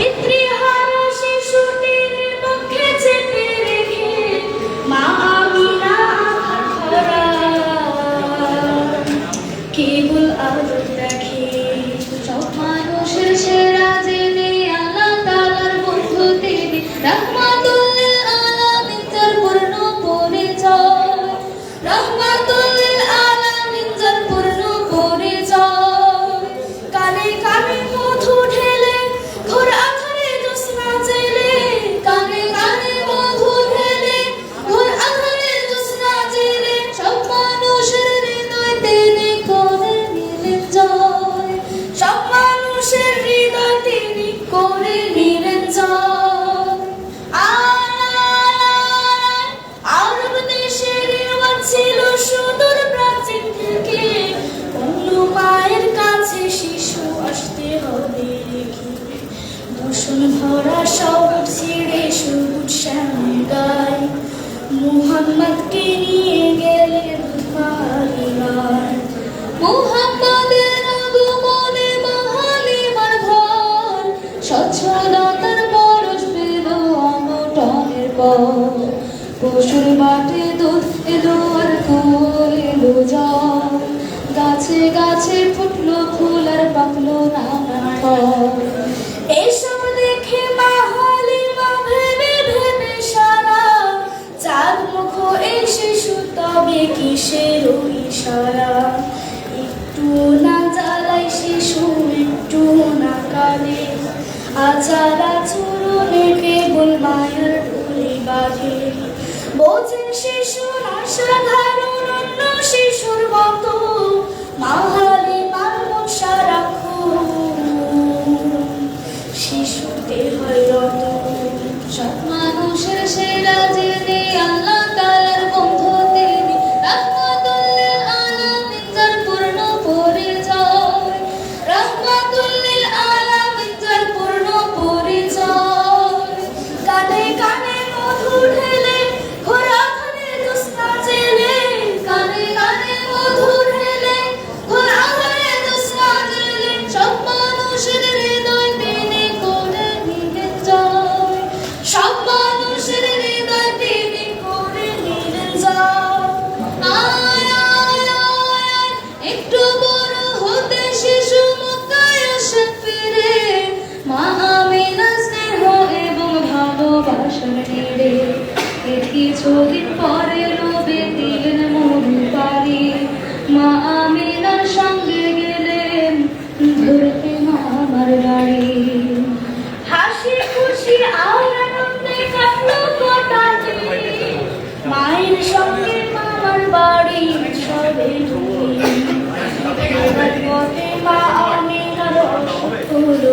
e. শহর ছিঁড়ে শ্যামল গায় মুহাম্মদকে নিয়ে গেলেন মালিমার মুহাম্মাদের আগমনে মাহালিমার ঘর। স্বচ্ছলতার পরশ পেল অমটনের পর। পশুর মাঠে দুধ এলো কিসের ইশারা? একটু না জ্বালাই শিশু একটু না কালে আচারা চুরনে কেবল মায়ের বলি বাজে বোঝেন শিশু না নেড়ে এর কিছুদিন পরে দিলেন মধু পারি মা আমিনার সঙ্গে গেলেন ধরতে মামার বাড়ি। হাসি খুশি আর মায়ের সঙ্গে বাড়ি সবে পথে মা অসুখ হলো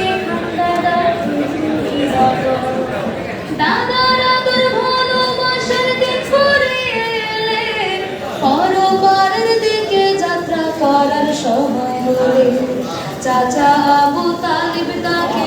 চাচা আবু তালিব তাকে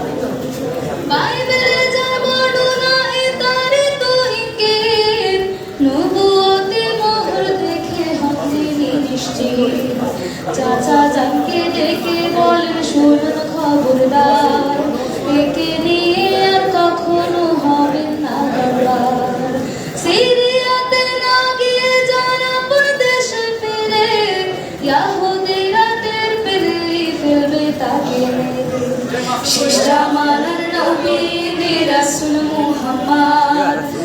শেষ জামানার নবী রাসূল মুহাম্মদ।